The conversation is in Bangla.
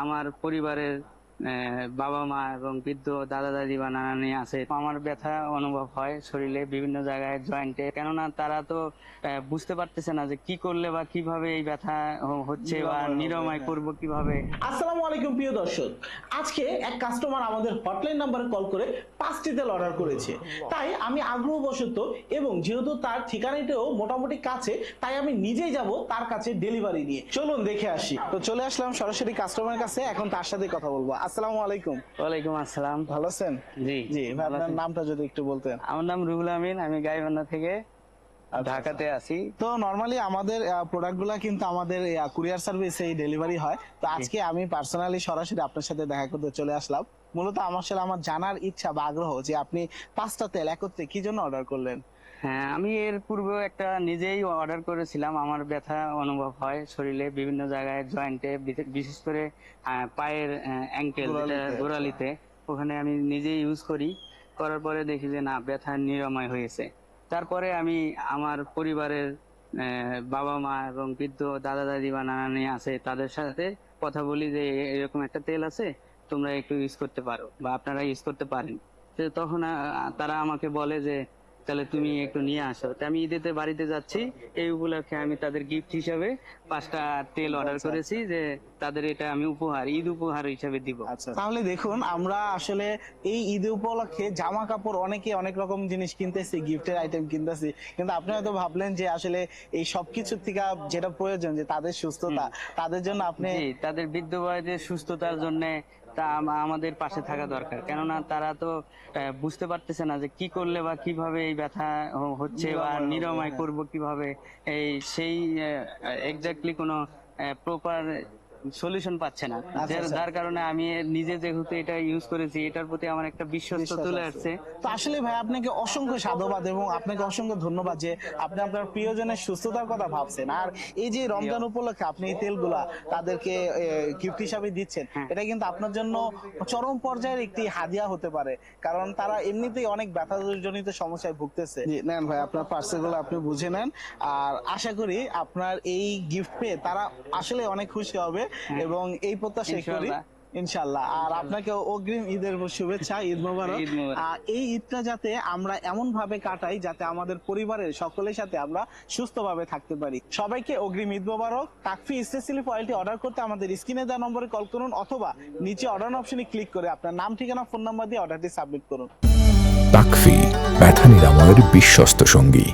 আমার পরিবারের বাবা মা এবং বৃদ্ধ দাদা দাদি বা নানানি আছে। আমার ব্যথা অনুভব হয় শরীরে বিভিন্ন জায়গায় জয়েন্টে কেননা তারা তো বুঝতে পারতেছে না যে কি করলে বা কীভাবে এই ব্যথা হচ্ছে বা নিরাময় হ্যাঁ। করব কীভাবে? আসসালামু আলাইকুম প্রিয় দর্শক। আজকে এক কাস্টমার আমাদের হটলাইন নাম্বারে কল করে পাঁচটি তেল অর্ডার করেছে। তাই আমি আগ্রহবশত এবং যেহেতু তার ঠিকানাটাও মোটামুটি কাছে তাই আমি নিজেই যাব তার কাছে ডেলিভারি নিয়ে। চলুন দেখে আসি। তো চলে আসলাম সরাসরি কাস্টমারের কাছে এখন তার সাথে কথা বলব। আসসালামু আলাইকুম। ওয়ালাইকুম আসসালাম। ভালো আছেন? জি জি আপনার নামটা যদি একটু বলতেন। আমার নাম রুহুল আমিন আমি গাইবান্ধা থেকে আচ্ছা, ঢাকাতে আছি। তো নর্মালি আমাদের প্রোডাক্টগুলো কিন্তু আমাদের কুরিয়ার সার্ভিসে ডেলিভারি হয়। তো আজকে আমি পার্সোনালি সরাসরি আপনার সাথে দেখা করতে চলে আসলাম। মূলত আমার সাথে আমার জানার ইচ্ছা বা আগ্রহ যে আপনি পাঁচটা তেল একত্রে কি জন্য অর্ডার করলেন? হ্যাঁ আমি এর পূর্বে একটা নিজেই অর্ডার করেছিলাম। আমার ব্যথা অনুভব হয় শরীরে বিভিন্ন জায়গায় জয়েন্টে বিশেষ করে পায়ের অ্যাঙ্কেল গোড়ালিতে। গোড়ালিতে ওখানে আমি নিজেই ইউজ করি। করার পরে দেখি যে না ব্যথা নিরাময় হয়েছে। তারপরে আমি আমার পরিবারের বাবা মা এবং বৃদ্ধ দাদা দাদি বা নানানি আছে তাদের সাথে কথা বলি যে এরকম একটা তেল আছে তোমরা একটু ইউজ করতে পারো বা আপনারা ইউজ করতে পারেন। তখন তারা আমাকে বলে যে তাহলে তুমি একটু নিয়ে আসো। তো আমি ঈদেতে বাড়িতে যাচ্ছি। এই উপলক্ষে আমি তাদের গিফট হিসাবে পাঁচটা তেল অর্ডার আচ্ছা। করেছি যে তাদের এটা আমি উপহার ঈদ উপহার হিসাবে দিব। আচ্ছা তাহলে দেখুন আমরা আসলে এই ঈদ উপলক্ষে জামা কাপড় অনেকে অনেক রকম জিনিস কিনতেছি গিফটের আইটেম কিনতেছি। কিন্তু আপনি হয়তো ভাবলেন যে আসলে এই সবকিছু থেকে যেটা প্রয়োজন যে তাদের সুস্থতা তাদের জন্য আপনি তাদের বৃদ্ধ বয়সে সুস্থতার জন্য তা আমাদের পাশে থাকা দরকার কেননা তারা তো আহ, বুঝতে পারতেছে না যে কি করলে বা কীভাবে এই ব্যথা হচ্ছে বা নিরাময় হ্যাঁ। করব কীভাবে এই সেই এক্স্যাক্টলি কোনো প্রপার সলিউশন পাচ্ছে না। আচ্ছা, যার- আচ্ছা। কারণে আমি নিজে যেহেতু এটা ইউজ করেছি এটার প্রতি আমার একটা বিশ্বস্ত বিশ্বাস চলে আসছে। তো আসলে ভাই আপনাকে অসংখ্য সাধুবাদ এবং আপনাকে অসংখ্য ধন্যবাদ যে আপনি আপনার প্রিয়জনের সুস্থতার কথা ভাবছেন। আর এই যে রমজান উপলক্ষে আপনি এই তেলগুলা তাদেরকে গিফট হিসাবে দিচ্ছেন হ্যাঁ। এটা কিন্তু আপনার জন্য চরম পর্যায়ের একটি হাদিয়া হতে পারে। কারণ তারা এমনিতেই অনেক ব্যথাজনিত সমস্যায় ভুগতেছে। জি, নেন ভাই আপনার পার্সেলগুলো আপনি বুঝে নেন। আর আশা করি আপনার এই গিফট পেয়ে তারা আসলে অনেক খুশি হবে। এবং এই প্রত্যাশাই করি। ইনশাল্লাহ আর আপনাকে অগ্রিম ঈদের শুভেচ্ছা ঈদ মোবারক ঈদ মোবারক। আহ, এই ঈদটা যাতে আমরা এমন ভাবে কাটাই যাতে আমাদের পরিবারের সকলের সাথে আমরা সুস্থভাবে থাকতে পারি। সবাইকে অগ্রিম ঈদ মোবারক। তাকফি স্পেশালি অয়েলটি অর্ডার করতে আমাদের স্ক্রিনে দেওয়া নম্বরে কল করুন অথবা নিচে অর্ডার অপশনে ক্লিক করে আপনার নাম ঠিকানা ফোন নাম্বার দিয়ে অর্ডারটি সাবমিট করুন। তাকফি ব্যথা নিরাময়ের বিশ্বস্ত সঙ্গী।